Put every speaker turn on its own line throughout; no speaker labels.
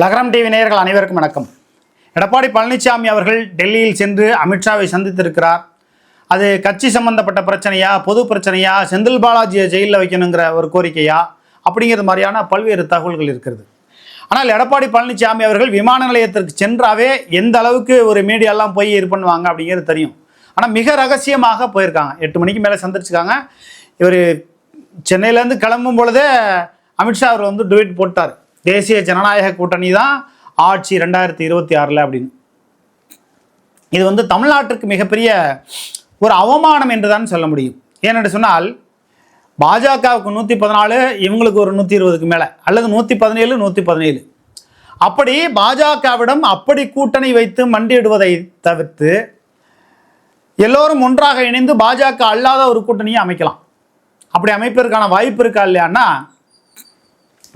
லகரம் டிவி நேயர்கள் அனைவருக்கும் வணக்கம். எடப்பாடி பழனிசாமி அவர்கள் டெல்லியில் சென்று அமித்ஷாவை சந்தித்திருக்கிறார். அது கட்சி சம்பந்தப்பட்ட பிரச்சனையா பொது பிரச்சனையா செந்தில் பாலாஜியை ஜெயிலில் வைக்கணுங்கிற ஒரு கோரிக்கையா? அப்படிங்கிறது மாதிரியான பல்வேறு தகவல்கள் இருக்கிறது. ஆனால் எடப்பாடி பழனிசாமி அவர்கள் விமான நிலையத்திற்கு சென்றாவே எந்த அளவுக்கு ஒரு மீடியாலாம் போய் இது பண்ணுவாங்க அப்படிங்கிறது தெரியும். ஆனால் மிக ரகசியமாக போயிருக்காங்க. எட்டு மணிக்கு மேலே சந்திச்சிருக்காங்க. இவர் சென்னையிலேருந்து கிளம்பும் பொழுதே அமித்ஷா அவர் வந்து டுவெட் போட்டார். தேசிய ஜனநாயக கூட்டணி தான் ஆட்சி ரெண்டாயிரத்தி இருபத்தி ஆறில் அப்படின்னு. இது வந்து தமிழ்நாட்டிற்கு மிகப்பெரிய ஒரு அவமானம் என்று தான் சொல்ல முடியும். ஏனென்று சொன்னால் பாஜகவுக்கு நூற்றி பதினாலு இவங்களுக்கு ஒரு நூற்றி இருபதுக்கு மேலே அல்லது நூற்றி பதினேழு நூற்றி பதினேழு. அப்படி பாஜகவிடம் அப்படி கூட்டணி வைத்து மண்டியிடுவதை தவிர்த்து எல்லோரும் ஒன்றாக இணைந்து பாஜக அல்லாத ஒரு கூட்டணியை அமைக்கலாம். அப்படி அமைப்பதற்கான வாய்ப்பு இருக்கா இல்லையான்னா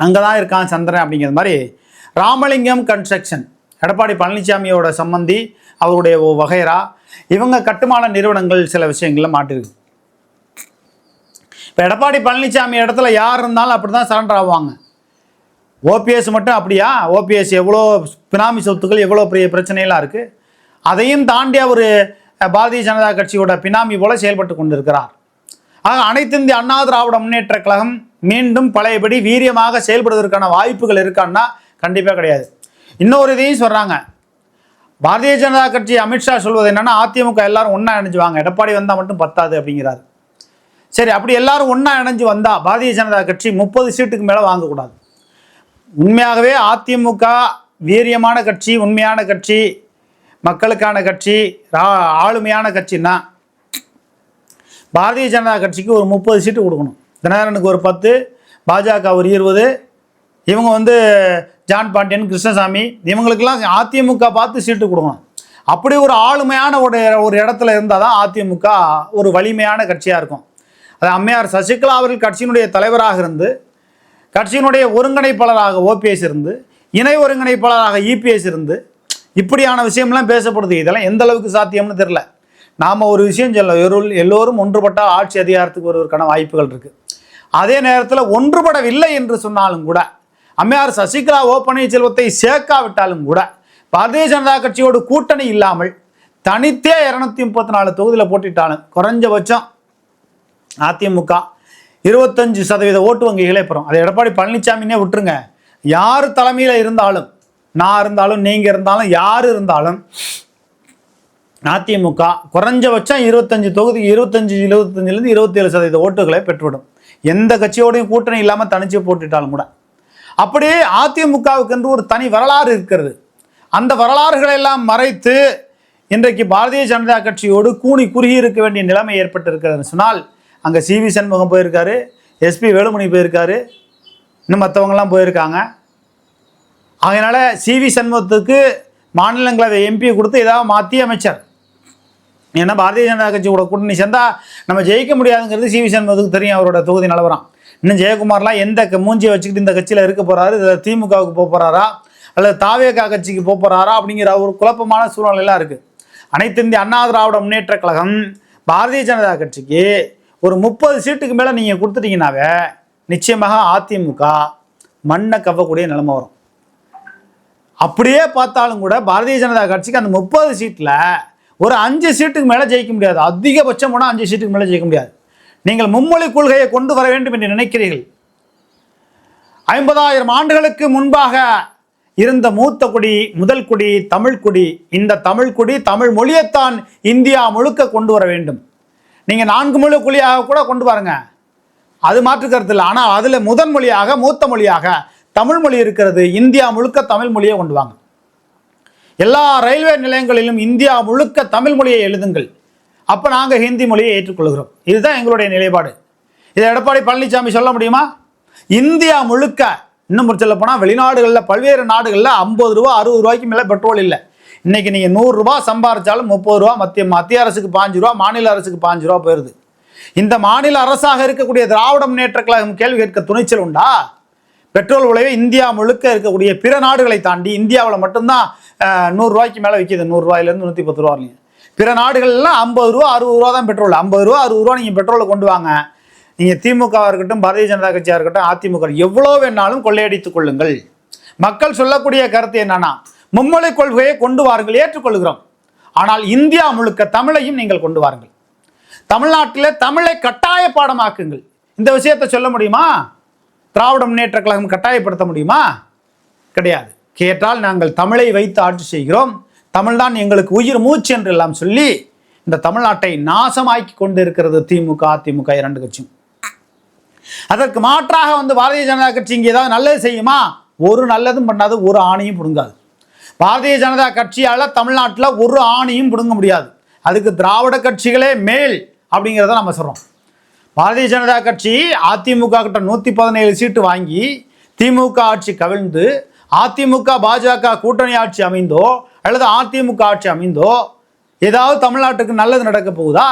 அங்கே தான் இருக்கான் சந்திரன் அப்படிங்கிற மாதிரி ராமலிங்கம் கன்ஸ்ட்ரக்ஷன் எடப்பாடி பழனிசாமியோட சம்பந்தி அவருடைய வகைரா இவங்க கட்டுமான நிறுவனங்கள் சில விஷயங்களில் மாட்டிருக்கு. இப்போ எடப்பாடி பழனிசாமி இடத்துல யார் இருந்தாலும் அப்படி தான் சரண்டர் ஆவாங்க. ஓபிஎஸ் மட்டும் அப்படியா? ஓபிஎஸ் எவ்வளோ பினாமி சொத்துக்கள் எவ்வளோ பெரிய பிரச்சனையெல்லாம் இருக்குது அதையும் தாண்டி அவர் பாரதிய ஜனதா கட்சியோட பினாமி போல செயல்பட்டு கொண்டிருக்கிறார். ஆக அனைத்து இந்திய அண்ணா திராவிட முன்னேற்ற கழகம் மீண்டும் பழையபடி வீரியமாக செயல்படுவதற்கான வாய்ப்புகள் இருக்கான்னா கண்டிப்பாக கிடையாது. இன்னொரு இதையும் சொல்கிறாங்க பாரதிய ஜனதா கட்சி அமித்ஷா சொல்வது என்னென்னா அதிமுக எல்லாரும் ஒன்றா இணைஞ்சுவாங்க. எடப்பாடி வந்தால் மட்டும் பத்தாது அப்படிங்கிறாரு. சரி அப்படி எல்லாரும் ஒன்றா இணைஞ்சு வந்தால் பாரதிய ஜனதா கட்சி முப்பது சீட்டுக்கு மேலே வாங்கக்கூடாது. உண்மையாகவே அதிமுக வீரியமான கட்சி உண்மையான கட்சி மக்களுக்கான கட்சி ரா- ஆளுமையான கட்சின்னா பாரதிய ஜனதா கட்சிக்கு ஒரு முப்பது சீட்டு கொடுக்கணும். தினகரனுக்கு ஒரு பத்து பாஜக ஒரு இருபது. இவங்க வந்து ஜான் பாண்டியன் கிருஷ்ணசாமி இவங்களுக்கெல்லாம் அதிமுக பார்த்து சீட்டு கொடுக்கணும் அப்படி ஒரு ஆளுமையான ஒரு ஒரு இடத்துல இருந்தால் தான் அதிமுக ஒரு வலிமையான கட்சியாக இருக்கும். அது அம்மையார் சசிகலா அவர்கள் கட்சியினுடைய தலைவராக இருந்து கட்சியினுடைய ஒருங்கிணைப்பாளராக ஓபிஎஸ் இருந்து இணை ஒருங்கிணைப்பாளராக இபிஎஸ் இருந்து இப்படியான விஷயம்லாம் பேசப்படுது. இதெல்லாம் எந்த அளவுக்கு சாத்தியம்னு தெரில நாம் ஒரு விஷயம் சொல்ல எல்லோரும் எல்லோரும் ஒன்றுபட்ட ஆட்சி அதிகாரத்துக்கு வருவதற்கான வாய்ப்புகள் இருக்குது அதே நேரத்தில் ஒன்றுபடவில்லை என்று சொன்னாலும் கூட அம்மையார் சசிகலா ஓ பன்னீர்செல்வத்தை சேர்க்காவிட்டாலும் கூட பாரதிய ஜனதா கட்சியோடு கூட்டணி இல்லாமல் தனித்தே இரநூத்தி முப்பத்தி நாலு தொகுதியில் போட்டிட்டாலும் குறைஞ்சபட்சம் அதிமுக இருபத்தஞ்சு சதவீத ஓட்டு வங்கிகளே பெறும். அதை எடப்பாடி பழனிசாமினே விட்டுருங்க. யார் தலைமையில் இருந்தாலும் நான் இருந்தாலும் நீங்கள் இருந்தாலும் யார் இருந்தாலும் அதிமுக குறைஞ்சபட்சம் இருபத்தஞ்சு தொகுதி இருபத்தஞ்சு இருபத்தஞ்சிலேருந்து இருபத்தேழு சதவீத ஓட்டுகளை பெற்றுவிடும். எந்த கட்சியோடையும் கூட்டணி இல்லாமல் தனிச்சு போட்டுட்டாலும் கூட. அப்படியே அதிமுகவுக்கு என்று ஒரு தனி வரலாறு இருக்கிறது. அந்த வரலாறுகளை எல்லாம் மறைத்து இன்றைக்கு பாரதிய ஜனதா கட்சியோடு கூனி குறுகி இருக்க வேண்டிய நிலைமை ஏற்பட்டிருக்கிறதுன்னு சொன்னால் அங்கே சி வி சண்முகம் போயிருக்காரு எஸ்பி வேலுமணி போயிருக்காரு இன்னும் மற்றவங்கலாம் போயிருக்காங்க. அதனால சிவி சண்முகத்துக்கு மாநிலங்களவை எம்பி கொடுத்து ஏதாவது மாற்றி அமைச்சர். ஏன்னா பாரதிய ஜனதா கட்சி கூட கூட்டணி சேர்ந்தா நம்ம ஜெயிக்க முடியாதுங்கிறது சிவி சண்முகத்துக்கு தெரியும் அவரோட தொகுதி நிலவரம். இன்னும் ஜெயக்குமார்லாம் எந்த மூஞ்சியை வச்சுக்கிட்டு இந்த கட்சியில் இருக்க போறாரு? இதுல திமுகவுக்கு போக போறாரா? அல்லது தாவேகா கட்சிக்கு போக போறாரா? அப்படிங்கிற ஒரு குழப்பமான சூழ்நிலையெல்லாம் இருக்கு. அனைத்து இந்திய அண்ணா திராவிட முன்னேற்ற கழகம் பாரதிய ஜனதா கட்சிக்கு ஒரு முப்பது சீட்டுக்கு மேலே நீங்கள் கொடுத்துட்டீங்கன்னாவே நிச்சயமாக அதிமுக மண்ணை கவ்வக்கூடிய நிலைமை வரும். அப்படியே பார்த்தாலும் கூட பாரதிய ஜனதா கட்சிக்கு அந்த முப்பது சீட்டில் ஒரு அஞ்சு சீட்டுக்கு மேலே ஜெயிக்க முடியாது. அதிகபட்சம் போனால் அஞ்சு சீட்டுக்கு மேலே ஜெயிக்க முடியாது. நீங்கள் மும்மொழி கொள்கையை கொண்டு வர வேண்டும் என்று நினைக்கிறீர்கள். ஐம்பதாயிரம் ஆண்டுகளுக்கு முன்பாக இருந்த மூத்த குடி முதல் குடி தமிழ் குடி இந்த தமிழ் குடி தமிழ் மொழியைத்தான் இந்தியா முழுக்க கொண்டு வர வேண்டும். நீங்கள் நான்கு மொழி குழியாக கூட கொண்டு வாருங்க அது மாற்று கருத்து இல்லை. ஆனால் அதில் முதன் மொழியாக மூத்த மொழியாக தமிழ் மொழி இருக்கிறது. இந்தியா முழுக்க தமிழ் மொழியை கொண்டு வாங்க. எல்லா ரயில்வே நிலையங்களிலும் இந்தியா முழுக்க தமிழ் மொழியை எழுதுங்கள். அப்போ நாங்கள் ஹிந்தி மொழியை ஏற்றுக்கொள்கிறோம். இதுதான் எங்களுடைய நிலைப்பாடு. இதை எடப்பாடி பழனிசாமி சொல்ல முடியுமா? இந்தியா முழுக்க இன்னும் சொல்ல போனால் வெளிநாடுகளில் பல்வேறு நாடுகளில் ஐம்பது ரூபா அறுபது ரூபாய்க்கு மேலே பெட்ரோல் இல்லை. இன்னைக்கு நீங்கள் நூறுரூவா சம்பாரிச்சாலும் முப்பது ரூபா மத்திய மத்திய அரசுக்கு பாஞ்சு ரூபா மாநில அரசுக்கு பாஞ்சு ரூபா போயிருது. இந்த மாநில அரசாக இருக்கக்கூடிய திராவிட முன்னேற்ற கழகம் கேள்வி கேட்க துணிச்சல் உண்டா? பெட்ரோல் விலையை இந்தியா முழுக்க இருக்கக்கூடிய பிற நாடுகளை தாண்டி இந்தியாவில் மட்டும்தான் நூறுரூவாய்க்கு மேலே விற்கிது நூறுரூவாயிலேருந்து நூற்றி பத்து ரூபா வரலையும் பிற நாடுகள்லாம் ஐம்பது ரூபா அறுபது ரூபா தான் பெட்ரோல். ஐம்பது ரூபா அறுபது ரூபா நீங்கள் பெட்ரோலை கொண்டு வாங்க. நீங்கள் திமுகவாக இருக்கட்டும் பாரதிய ஜனதா கட்சியாக இருக்கட்டும் அதிமுக எவ்வளோ வேணாலும் கொள்ளையடித்துக் கொள்ளுங்கள். மக்கள் சொல்லக்கூடிய கருத்து என்னன்னா மும்மொழி கொள்கையை கொண்டு வாருங்கள் ஏற்றுக்கொள்கிறோம். ஆனால் இந்தியா முழுக்க தமிழையும் நீங்கள் கொண்டு வாருங்கள். தமிழ்நாட்டில் தமிழை கட்டாய பாடமாக்குங்கள். இந்த விஷயத்தை சொல்ல முடியுமா? திராவிட முன்னேற்ற கழகம் கட்டாயப்படுத்த முடியுமா? கிடையாது. கேட்டால் நாங்கள் தமிழை வைத்து ஆட்சி செய்கிறோம். தமிழ்தான் எங்களுக்கு உயிர் மூச்சு என்று எல்லாம் சொல்லி இந்த தமிழ்நாட்டை நாசமாக்கி கொண்டு இருக்கிறது திமுக அதிமுக இரண்டு கட்சியும். அதற்கு மாற்றாக வந்து பாரதிய ஜனதா கட்சி இங்கே ஏதாவது நல்லது செய்யுமா? ஒரு நல்லதும் பண்ணாது ஒரு ஆணையும் பிடுங்காது. பாரதிய ஜனதா கட்சியால் தமிழ்நாட்டில் ஒரு ஆணையும் பிடுங்க முடியாது. அதுக்கு திராவிட கட்சிகளே மேல் அப்படிங்கிறத நம்ம சொல்கிறோம் பாரதிய ஜனதா கட்சி அதிமுக கிட்ட நூற்றி பதினேழு சீட்டு வாங்கி திமுக ஆட்சி கவிழ்ந்து அதிமுக பாஜக கூட்டணி ஆட்சி அமைந்தோ அல்லது அதிமுக ஆட்சி அமைந்தோ ஏதாவது தமிழ்நாட்டுக்கு நல்லது நடக்க போகுதா?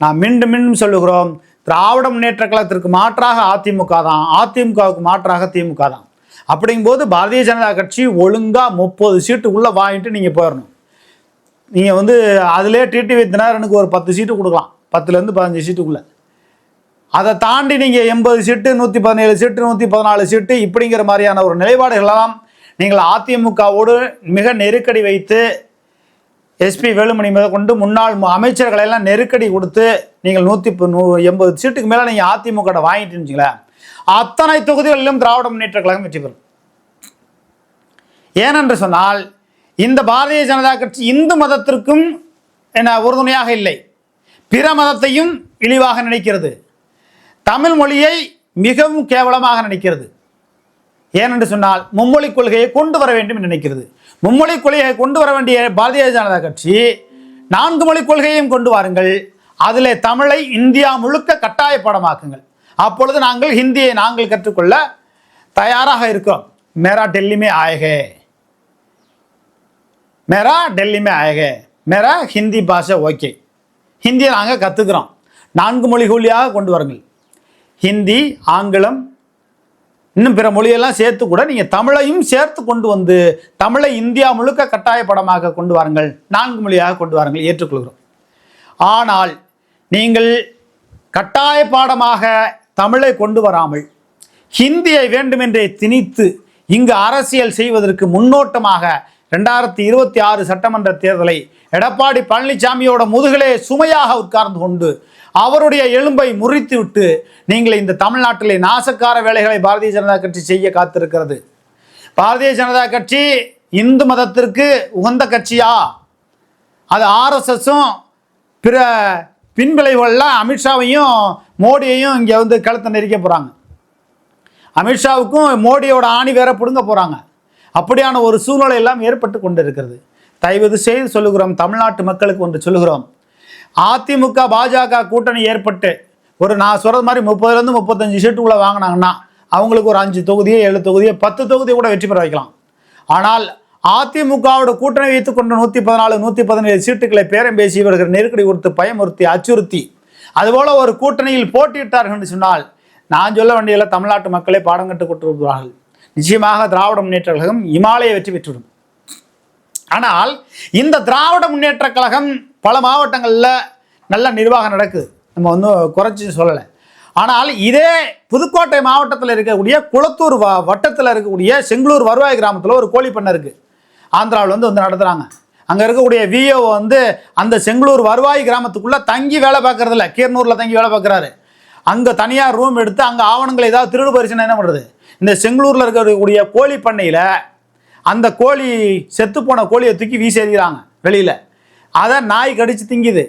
நான் மீண்டும் மீண்டும் சொல்லுகிறோம். திராவிட முன்னேற்ற கழகத்திற்கு மாற்றாக அதிமுக தான். அதிமுகவுக்கு மாற்றாக திமுக தான். அப்படிங்கும்போது பாரதிய ஜனதா கட்சி ஒழுங்காக முப்பது சீட்டுக்குள்ளே வாங்கிட்டு நீங்கள் போயிடணும் நீங்கள் வந்து அதிலே டிடிவி தினகரனுக்கு ஒரு பத்து சீட்டு கொடுக்கலாம். பத்துலேருந்து பதினஞ்சு சீட்டுக்குள்ளே. அதை தாண்டி நீங்கள் எண்பது சீட்டு நூற்றி பதினேழு சீட்டு நூற்றி பதினாலு சீட்டு இப்படிங்கிற மாதிரியான ஒரு நிலைப்பாடுகளெல்லாம் நீங்கள் அதிமுகவோடு மிக நெருக்கடி வைத்து எஸ்பி வேலுமணி மேலே கொண்டு முன்னாள் மு- அமைச்சர்களை எல்லாம் நெருக்கடி கொடுத்து நீங்கள் நூற்றி நூ எண்பது சீட்டுக்கு மேலே நீங்கள் அதிமுக வாங்கிட்டு வச்சுங்களேன் அத்தனை தொகுதிகளிலும் திராவிட முன்னேற்ற கழகம் வெற்றி பெறும். ஏனென்று சொன்னால் இந்த பாரதிய ஜனதா கட்சி இந்து மதத்திற்கும் என்ன உறுதுணையாக இல்லை. பிற மதத்தையும் இழிவாக நினைக்கிறது. தமிழ் மொழியை மிகவும் கேவலமாக நினைக்கிறது. ஏனென்று சொன்னால் மும்மொழி கொள்கையை கொண்டு வர வேண்டும் என்று நினைக்கிறது. மும்மொழி கொள்கையை கொண்டு வர வேண்டிய பாரதிய ஜனதா கட்சி நான்கு மொழி கொள்கையையும் கொண்டு வாருங்கள். அதில் தமிழை இந்தியா முழுக்க கட்டாய பாடமாக்குங்கள். அப்பொழுது நாங்கள் ஹிந்தியை நாங்கள் கற்றுக்கொள்ள தயாராக இருக்கிறோம். மேரா டெல்லிமே ஆயகே. மேரா டெல்லிமே ஆயகே. மேரா ஹிந்தி பாஷை ஓகே. ஹிந்தியை நாங்கள் கற்றுக்குறோம் நான்கு மொழிகொழியாக கொண்டு வருங்கள். ஹிந்தி ஆங்கிலம் இன்னும் பிற மொழியெல்லாம் சேர்த்து கூட நீங்கள் தமிழையும் சேர்த்து கொண்டு வந்து தமிழை இந்தியா முழுக்க கட்டாய படமாக கொண்டு வாருங்கள். நான்கு மொழியாக கொண்டு வாருங்கள் ஏற்றுக்கொள்கிறோம். ஆனால் நீங்கள் கட்டாய பாடமாக தமிழை கொண்டு வராமல் ஹிந்தியை வேண்டுமென்றே திணித்து இங்கு அரசியல் செய்வதற்கு முன்னோட்டமாக ரெண்டாயிரத்தி இருபத்தி ஆறு சட்டமன்ற தேர்தலை எடப்பாடி பழனிசாமியோட முதுகிலே சுமையாக உட்கார்ந்து கொண்டு அவருடைய எலும்பை முறித்து விட்டு நீங்கள் இந்த தமிழ்நாட்டிலே நாசக்கார வேலைகளை பாரதிய ஜனதா கட்சி செய்ய காத்திருக்கிறது. பாரதிய ஜனதா கட்சி இந்து மதத்திற்கு உகந்த கட்சியா? அது ஆர்எஸ்எஸும் பிற பின்விளைவுகள்லாம் அமித்ஷாவையும் மோடியையும் இங்கே வந்து கழுத்தை நெரிக்க போகிறாங்க அமித்ஷாவுக்கும் மோடியோட ஆணி வேற பிடுங்க போகிறாங்க அப்படியான ஒரு சூழ்நிலை எல்லாம் ஏற்பட்டு கொண்டு இருக்கிறது தயவு செய்து சொல்லுகிறோம் தமிழ்நாட்டு மக்களுக்கு ஒன்று சொல்லுகிறோம். அதிமுக பாஜக கூட்டணி ஏற்பட்டு ஒரு நான் சொல்கிறது மாதிரி முப்பதுலேருந்து முப்பத்தஞ்சு சீட்டுக்குள்ளே வாங்கினாங்கன்னா அவங்களுக்கு ஒரு அஞ்சு தொகுதியோ ஏழு தொகுதியோ பத்து தொகுதியை கூட வெற்றி பெற வைக்கலாம். ஆனால் அதிமுகவோட கூட்டணி வைத்துக் கொண்டு நூற்றி பதினாலு நூற்றி பதினேழு சீட்டுகளை பேரம் பேசி இவர்கள் நெருக்கடி கொடுத்து பயமுறுத்தி அச்சுறுத்தி அதுபோல் ஒரு கூட்டணியில் போட்டியிட்டார்கள் என்று சொன்னால் நான் சொல்ல வேண்டியதில்லை தமிழ்நாட்டு மக்களே பாடம் கற்றுக் கொண்டிருக்கிறார்கள் நிச்சயமாக திராவிட முன்னேற்ற கழகம் இமாலய வெற்றி பெற்றுவிடும். ஆனால் இந்த திராவிட முன்னேற்ற கழகம் பல மாவட்டங்களில் நல்ல நிர்வாகம் நடக்குது. நம்ம வந்து குறைச்சி சொல்லலை. ஆனால் இதே புதுக்கோட்டை மாவட்டத்தில் இருக்கக்கூடிய குளத்தூர் வ வட்டத்தில் இருக்கக்கூடிய செங்களூர் வருவாய் கிராமத்தில் ஒரு கோழி பண்ணை இருக்குது ஆந்திராவில் வந்து வந்து நடத்துகிறாங்க அங்கே இருக்கக்கூடிய விஓ வந்து அந்த செங்களூர் வருவாய் கிராமத்துக்குள்ளே தங்கி வேலை பார்க்கறதில்ல. கீர்னூரில் தங்கி வேலை பார்க்குறாரு. அங்கே தனியார் ரூம் எடுத்து அங்கே ஆவணங்கள் ஏதாவது திருடு பரிசுனா என்ன பண்ணுறது இந்த செங்களூரில் இருக்கக்கூடிய கோழி பண்ணையில் அந்த கோழி செத்துப்போன கோழியை தூக்கி வீசி வெளியில். அதை நாய் கடிச்சு திங்குது.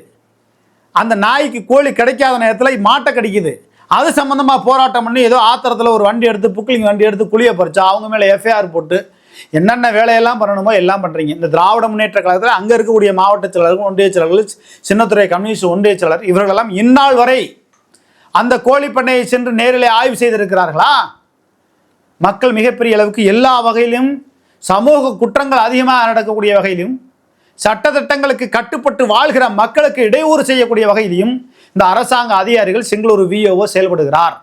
அந்த நாய்க்கு கோழி கிடைக்காத நேரத்தில் மாட்டை கடிக்குது. அது சம்மந்தமாக போராட்டம் பண்ணி ஏதோ ஆத்திரத்தில் ஒரு வண்டி எடுத்து புக்கிலிங் வண்டி எடுத்து குழியை பறிச்சா அவங்க மேலே எஃப்ஐஆர் போட்டு என்னென்ன வேலையெல்லாம் பண்ணணுமோ எல்லாம் பண்ணுறீங்க இந்த திராவிட முன்னேற்ற கழகத்தில் அங்கே இருக்கக்கூடிய மாவட்ட செயலாளர்கள் ஒன்றிய செயலாளர்கள் சின்னத்துறை கம்யூனிஸ்ட் ஒன்றிய செயலாளர் இவர்களெல்லாம் இந்நாள் வரை அந்த கோழி பண்ணையை சென்று நேரிலே ஆய்வு செய்திருக்கிறார்களா? மக்கள் மிகப்பெரிய அளவுக்கு எல்லா வகையிலும் சமூக குற்றங்கள் அதிகமாக நடக்கக்கூடிய வகையிலும் சட்டத்திட்டங்களுக்கு கட்டுப்பட்டு வாழ்கிற மக்களுக்கு இடையூறு செய்யக்கூடிய வகையிலும் இந்த அரசாங்க அதிகாரிகள் செங்களூர் விஓஓ செயல்படுகிறார்.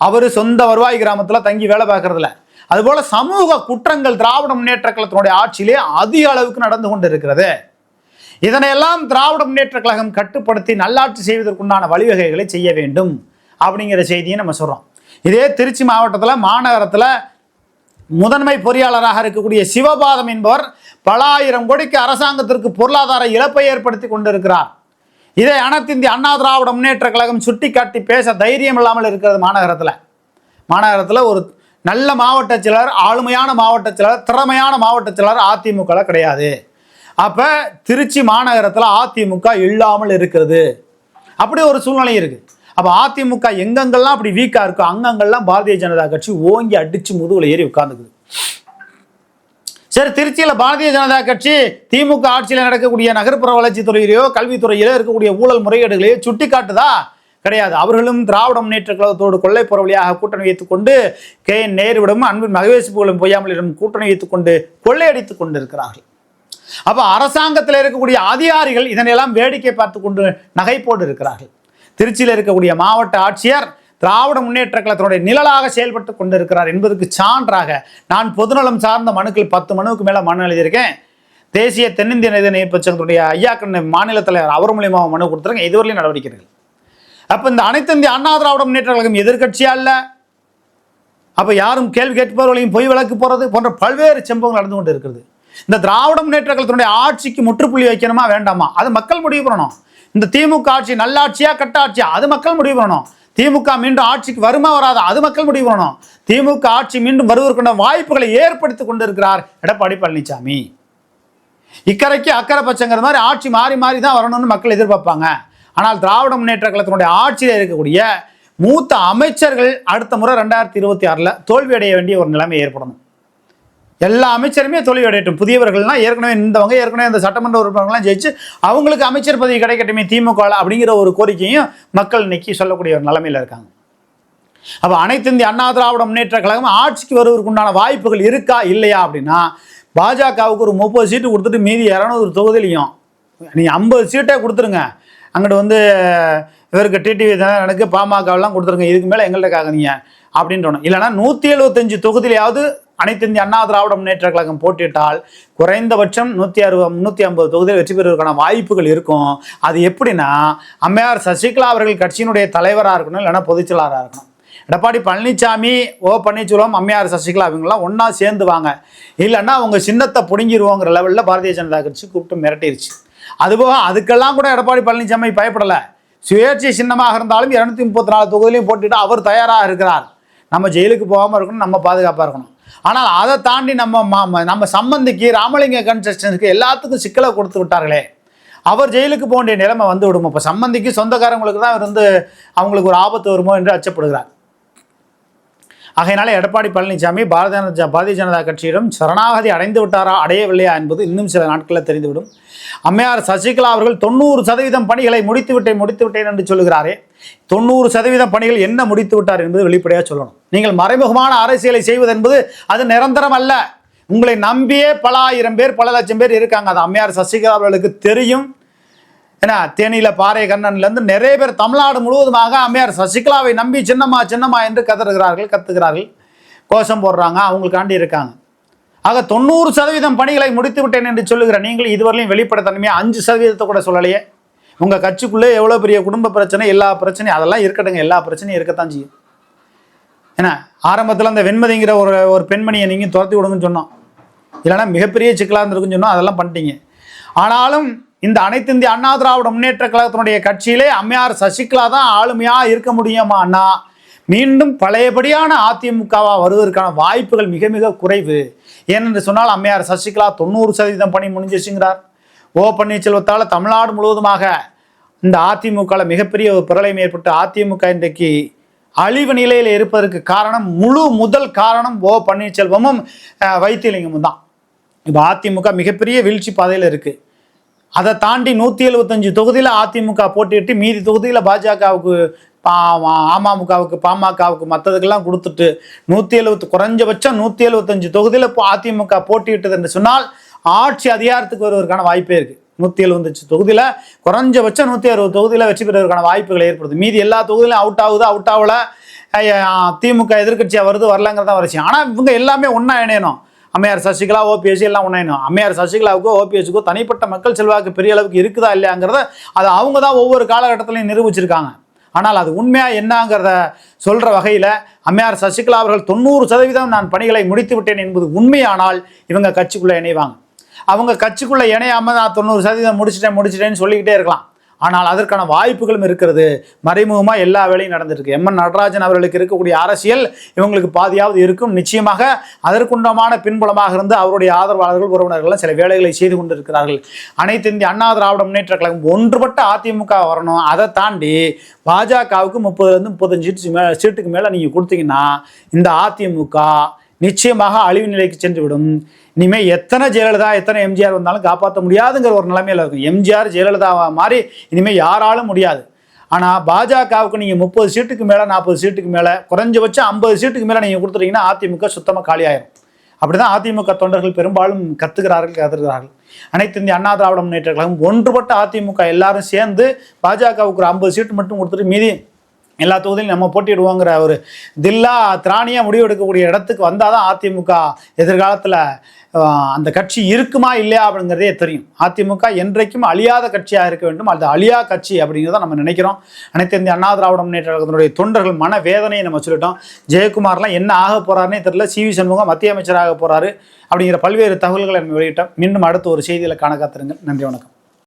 அவர் சொந்த வருவாய் கிராமத்தில் தங்கி வேலை பார்க்கறதில்ல அதுபோல் சமூக குற்றங்கள் திராவிட முன்னேற்ற கழகத்தினுடைய ஆட்சியிலே அதிக அளவுக்கு நடந்து கொண்டு இருக்கிறது இதனையெல்லாம் திராவிட முன்னேற்ற கழகம் கட்டுப்படுத்தி நல்லாட்சி செய்வதற்குண்டான வழிவகைகளை செய்ய வேண்டும். அப்படிங்கிற செய்தியை நம்ம சொல்கிறோம் இதே திருச்சி மாவட்டத்தில் மாநகரத்தில் முதன்மை பொறியாளராக இருக்கக்கூடிய சிவபாதம் என்பவர் பல ஆயிரம் கோடிக்கு அரசாங்கத்திற்கு பொருளாதார இழப்பை ஏற்படுத்தி கொண்டிருக்கிறார். இதை அனைத்திந்திய அண்ணா திராவிட முன்னேற்ற கழகம் சுட்டிக்காட்டி பேச தைரியம் இல்லாமல் இருக்கிறது மாநகரத்தில். மாநகரத்தில் ஒரு நல்ல மாவட்ட செயலர் ஆளுமையான மாவட்ட செயலர் திறமையான மாவட்ட செயலர் அதிமுக கிடையாது. அப்போ திருச்சி மாநகரத்தில் அதிமுக இல்லாமல் இருக்கிறது. அப்படி ஒரு சூழ்நிலை இருக்குது அப்போ அதிமுக எங்கெங்கெல்லாம் அப்படி வீக்காக இருக்கோ அங்கங்கெல்லாம் பாரதிய ஜனதா கட்சி ஓங்கி அடிச்சு முதுகில் ஏறி உட்காந்துக்குது சரி திருச்சியில் பாரதிய ஜனதா கட்சி திமுக ஆட்சியில் நடக்கக்கூடிய நகர்ப்புற வளர்ச்சித்துறையிலேயோ கல்வித்துறையிலோ இருக்கக்கூடிய ஊழல் முறைகேடுகளையோ சுட்டி காட்டுதா கிடையாது. அவர்களும் திராவிட முன்னேற்ற கழகத்தோடு கொள்ளைப்புற வழியாக கூட்டணி வைத்துக் கொண்டு கே. என். நேருவிடமும் அன்பின் மகவேசுபுகளும் பொய்யாமலிடம் கூட்டணி வைத்துக் கொண்டு கொள்ளையடித்துக் கொண்டிருக்கிறார்கள். அப்போ அரசாங்கத்தில் இருக்கக்கூடிய அதிகாரிகள் இதனையெல்லாம் வேடிக்கை பார்த்து கொண்டு நகைப்போடு இருக்கிறார்கள். திருச்சியில் இருக்கக்கூடிய மாவட்ட ஆட்சியர் திராவிட முன்னேற்ற கழகத்தினுடைய நிழலாக செயல்பட்டு கொண்டிருக்கிறார் என்பதற்கு சான்றாக நான் பொதுநலம் சார்ந்த மனுக்கள் பத்து மனுவுக்கு மேலே மனு எழுதியிருக்கேன். தேசிய தென்னிந்திய நிதி நேர்ப்பு சங்கத்துடைய ஐயாக்கண்ண மாநில தலைவர் அவர் மூலியமாக மனு கொடுத்துருங்க இதுவரையிலும் நடவடிக்கைகள் அப்போ இந்த அனைத்து இந்திய அண்ணா திராவிட முன்னேற்ற கழகம் எதிர்க்கட்சியா இல்லை? அப்போ யாரும் கேள்வி கேட்பவர்களையும் பொய் வழக்கு போகிறது போன்ற பல்வேறு சம்பவங்கள் நடந்து கொண்டு இருக்கிறது இந்த திராவிட முன்னேற்ற கழகத்தினுடைய ஆட்சிக்கு முற்றுப்புள்ளி வைக்கணுமா வேண்டாமா? அது மக்கள் முடிவு பண்ணணும். இந்த திமுக ஆட்சி நல்லாட்சியா கட்டாட்சியா? அது மக்கள் முடிவு பண்ணணும். திமுக மீண்டும் ஆட்சிக்கு வருமா வராதா? அது மக்கள் முடிவு பண்ணணும். திமுக ஆட்சி மீண்டும் வருவதற்குண்ட வாய்ப்புகளை ஏற்படுத்தி கொண்டிருக்கிறார் எடப்பாடி பழனிசாமி. இக்கரைக்கு அக்கறை பச்சைங்கிற மாதிரி ஆட்சி மாறி மாறி தான் வரணும்னு மக்கள் எதிர்பார்ப்பாங்க. ஆனால் திராவிட முன்னேற்ற கழகத்தினுடைய ஆட்சியில் இருக்கக்கூடிய மூத்த அமைச்சர்கள் அடுத்த முறை ரெண்டாயிரத்தி இருபத்தி ஆறில் தோல்வியடைய வேண்டிய ஒரு நிலைமை ஏற்படணும். எல்லா அமைச்சருமே தோல்வி அடையட்டும். புதியவர்கள்லாம் ஏற்கனவே இருந்தவங்க ஏற்கனவே இந்த சட்டமன்ற உறுப்பினர்கள்லாம் ஜெயிச்சு அவங்களுக்கு அமைச்சர் பதவி கிடைக்கட்டுமே திமுக அப்படிங்கிற ஒரு கோரிக்கையும் மக்கள் இன்னைக்கு சொல்லக்கூடிய ஒரு நிலைமையில் இருக்காங்க. அப்போ அனைத்து இந்திய அண்ணா திராவிட முன்னேற்ற கழகம் ஆட்சிக்கு வருவதற்கு உண்டான வாய்ப்புகள் இருக்கா இல்லையா அப்படின்னா பாஜகவுக்கு ஒரு முப்பது சீட்டு கொடுத்துட்டு மீதி இரநூறு தொகுதியிலையும் நீ ஐம்பது சீட்டே கொடுத்துருங்க. அங்கிட்டு வந்து இவருக்கு டிடிவி எனக்கு பாமகவெல்லாம் கொடுத்துருங்க. இதுக்கு மேலே எங்கள்கிட்ட காக்குறீங்க அப்படின்றணும் இல்லைன்னா நூற்றி எழுபத்தஞ்சு தொகுதியிலையாவது அனைத்து இந்திய அண்ணா திராவிட முன்னேற்ற கழகம் போட்டியிட்டால் குறைந்தபட்சம் நூற்றி அறுபது முந்நூற்றி ஐம்பது தொகுதியில் வெற்றி பெறுவதற்கான வாய்ப்புகள் இருக்கும். அது எப்படின்னா அம்மையார் சசிகலா அவர்கள் கட்சியினுடைய தலைவராக இருக்கணும் இல்லைன்னா பொதுச்செயலாளராக இருக்கணும். எடப்பாடி பழனிசாமி ஓ பன்னீர்செல்வம் அம்மையார் சசிகலா அவங்களாம் ஒன்றா சேர்ந்து வாங்க. இல்லைன்னா அவங்க சின்னத்தை பிடுங்கிருவோங்கிற லெவலில் பாரதிய ஜனதா கட்சி கூப்பிட்டு மிரட்டிருச்சு. அதுபோக அதுக்கெல்லாம் கூட எடப்பாடி பழனிசாமி பயப்படலை. சுயேட்சை சின்னமாக இருந்தாலும் இரநூத்தி முப்பத்தி நாலு தொகுதியிலையும் போட்டுட்டு அவர் தயாராக இருக்கிறார். நம்ம ஜெயிலுக்கு போகாமல் இருக்கணும் நம்ம பாதுகாப்பாக இருக்கணும். ஆனால் அதை தாண்டி நம்ம மா- நம்ம சம்பந்திக்கு ராமலிங்க கன்ஸ்ட்ரக்ஷனுக்கு எல்லாத்துக்கும் சிக்கலை கொடுத்து விட்டார்களே. அவர் ஜெயிலுக்கு போக வேண்டிய நிலைமை வந்து விடும்? இப்போ சம்பந்திக்கு சொந்தக்காரங்களுக்கு தான் இருந்து வந்து அவங்களுக்கு ஒரு ஆபத்து வருமோ என்று அச்சப்படுகிறார். ஆகையினால எடப்பாடி பழனிசாமி பாரதிய பாரதிய ஜனதா கட்சியிடம் சரணாகதி அடைந்து விட்டாரா அடையவில்லையா என்பது இன்னும் சில நாட்களில் தெரிந்துவிடும். அம்மையார் சசிகலா அவர்கள் தொண்ணூறு சதவீதம் பணிகளை முடித்து விட்டேன் முடித்து விட்டேன் என்று சொல்கிறாரே தொண்ணூறு சதவீதம் பணிகள் என்ன முடித்து விட்டார் என்பது வெளிப்படையாக சொல்லணும். நீங்கள் மறைமுகமான அரசியலை செய்வது என்பது அது நிரந்தரம் அல்ல. உங்களை நம்பியே பல ஆயிரம் பேர் பல லட்சம் பேர் இருக்காங்க. அது அம்மையார் சசிகலா அவர்களுக்கு தெரியும். ஏன்னா தேனியில பாறை கண்ணன்லேருந்து நிறைய பேர் தமிழ்நாடு முழுவதுமாக அம்மையார் சசிகலாவை நம்பி சின்னம்மா சின்னம்மா என்று கதறுகிறார்கள் கத்துகிறார்கள். கோஷம் போடுறாங்க அவங்களுக்காண்டி இருக்காங்க. ஆக தொண்ணூறு சதவீதம் பணிகளை முடித்து விட்டேன் என்று சொல்லுகிற நீங்கள் இதுவரையிலும் வெளிப்படைத்தன்மையாக அஞ்சு சதவீதத்தை கூட சொல்லலையே. உங்கள் கட்சிக்குள்ளே எவ்வளோ பெரிய குடும்ப பிரச்சனை எல்லா பிரச்சனையும் அதெல்லாம் இருக்கட்டுங்க எல்லா பிரச்சனையும் இருக்கத்தான் செய்யும். ஏன்னா ஆரம்பத்தில் அந்த வெண்மதிங்கிற ஒரு ஒரு பெண்மணியை நீங்கள் துரத்தி விடுங்கன்னு சொன்னோம். இல்லைன்னா மிகப்பெரிய சிக்கலாக இருந்திருக்குன்னு சொன்னோம் அதெல்லாம் பண்ணிட்டீங்க. ஆனாலும் இந்த அனைத்து இந்திய அண்ணா திராவிட முன்னேற்ற கழகத்தினுடைய கட்சியிலே அம்மையார் சசிகலா தான் ஆளுமையாக இருக்க முடியுமா அண்ணா? மீண்டும் பழையபடியான அதிமுகவா வருவதற்கான வாய்ப்புகள் மிக மிக குறைவு. ஏனென்று சொன்னால் அம்மையார் சசிகலா தொண்ணூறு சதவீதம் பணி முடிஞ்சிச்சுங்கிறார். ஓ பன்னீர்செல்வத்தால் தமிழ்நாடு முழுவதுமாக இந்த அதிமுகவில் மிகப்பெரிய ஒரு பிரளயம் ஏற்பட்டு அதிமுக இன்றைக்கு அழிவு நிலையில் இருப்பதற்கு காரணம் முழு முதல் காரணம் ஓ பன்னீர்செல்வமும் வைத்தியலிங்கமும் தான். இப்போ அதிமுக மிகப்பெரிய வீழ்ச்சி பாதையில் இருக்குது அதை தாண்டி நூற்றி எழுபத்தஞ்சு தொகுதியில் அதிமுக போட்டியிட்டு மீதி தொகுதியில் பாஜகவுக்கு அமமுகவுக்கு பாமகவுக்கு மற்றதுக்கெல்லாம் கொடுத்துட்டு நூற்றி எழுபத்து குறைஞ்சபட்சம் நூற்றி எழுபத்தஞ்சு தொகுதியில் இப்போ அதிமுக போட்டியிட்டது என்று சொன்னால் ஆட்சி அதிகாரத்துக்கு வருவதற்கான வாய்ப்பே இருக்குது நூற்றி எழுபத்தஞ்சு தொகுதியில் குறைஞ்சபட்சம் நூற்றி அறுபது தொகுதியில் வெற்றி பெறுவதற்கான வாய்ப்புகள் ஏற்படுது. மீதி எல்லா தொகுதியிலும் அவுட் ஆகுது அவுட் ஆகல திமுக எதிர்க்கட்சியாக வருது வரலங்கிறதா வரச்சு ஆனால் இவங்க எல்லாமே ஒன்றா இணையணும். அம்மையார் சசிகலா ஓபிஎஸ் எல்லாம் ஒன்றாயினும் அம்மையார் சசிகலாவுக்கோ ஓபிஎஸ்க்கோ தனிப்பட்ட மக்கள் செல்வாக்கு பெரிய அளவுக்கு இருக்குதா இல்லையாங்கிறத அதை அவங்க தான் ஒவ்வொரு காலகட்டத்திலையும் நிரூபிச்சிருக்காங்க. ஆனால் அது உண்மையாக என்னங்கிறத சொல்கிற வகையில் அம்மையார் சசிகலா அவர்கள் தொண்ணூறு சதவீதம் நான் பணிகளை முடித்து விட்டேன் என்பது உண்மையானால் இவங்க கட்சிக்குள்ளே இணைவாங்க. அவங்க கட்சிக்குள்ளே இணையாமல் நான் தொண்ணூறு சதவீதம் முடிச்சிட்டேன் முடிச்சிட்டேன்னு சொல்லிக்கிட்டே இருக்கலாம். ஆனால் அதற்கான வாய்ப்புகளும் இருக்கிறது. மறைமுகமாக எல்லா வேலையும் நடந்திருக்கு. எம். என். நடராஜன் அவர்களுக்கு இருக்கக்கூடிய அரசியல் இவங்களுக்கு பாதியாவது இருக்கும். நிச்சயமாக அதற்குண்டமான பின்புலமாக இருந்து அவருடைய ஆதரவாளர்கள் உறவினர்கள்லாம் சில வேலைகளை செய்து கொண்டிருக்கிறார்கள். அனைத்து இந்திய அண்ணா திராவிட முன்னேற்ற கழகம் ஒன்றுபட்ட அதிமுக வரணும். அதை தாண்டி பாஜகவுக்கு முப்பதுலேருந்து முப்பத்தஞ்சு சீட்டு மே சீட்டுக்கு மேலே நீங்கள் கொடுத்தீங்கன்னா இந்த அதிமுக நிச்சயமாக அழிவு நிலைக்கு சென்று விடும் இனிமேல் எத்தனை ஜெயலலிதா எத்தனை எம்ஜிஆர் வந்தாலும் காப்பாற்ற முடியாதுங்கிற ஒரு நிலைமையில் இருக்கும் எம்ஜிஆர் ஜெயலலிதா மாதிரி இனிமேல் யாராலும் முடியாது. ஆனால் பாஜகவுக்கு நீங்கள் முப்பது சீட்டுக்கு மேலே நாற்பது சீட்டுக்கு மேலே குறைஞ்சபட்சம் ஐம்பது சீட்டுக்கு மேலே நீங்கள் கொடுத்துட்டீங்கன்னா அதிமுக சுத்தமாக காலியாயிரும். அப்படிதான் அதிமுக தொண்டர்கள் பெரும்பாலும் கத்துக்கிறார்கள் கதறுகிறார்கள். அனைத்து இந்திய அண்ணா திராவிட முன்னேற்ற கழகம் ஒன்றுபட்ட அதிமுக எல்லாரும் சேர்ந்து பாஜகவுக்கு ஒரு ஐம்பது சீட்டு மட்டும் கொடுத்துட்டு மீதி எல்லா தொகுதியிலும் நம்ம போட்டியிடுவோங்கிற ஒரு தில்லா திராணியாக முடிவு எடுக்கக்கூடிய இடத்துக்கு வந்தால் தான் அதிமுக எதிர்காலத்தில் அந்த கட்சி இருக்குமா இல்லையா அப்படிங்கிறதே தெரியும். அதிமுக என்றைக்கும் அழியாத கட்சியாக இருக்க வேண்டும். அது அழியா கட்சி அப்படிங்கிறத நம்ம நினைக்கிறோம். அனைத்து இந்திய அண்ணா திராவிட முன்னேற்ற கழகத்தினுடைய தொண்டர்கள் மன வேதனையை நம்ம சொல்லிட்டோம். ஜெயக்குமார்லாம் என்ன ஆக போகிறாருன்னே தெரியல. சி வி சண்முகம் மத்திய அமைச்சராக போகிறாரு அப்படிங்கிற பல்வேறு தகவல்களை நம்ம வெளியிட்டோம். மீண்டும் அடுத்த ஒரு செய்தியில் காண காத்திருங்கள். நன்றி வணக்கம்.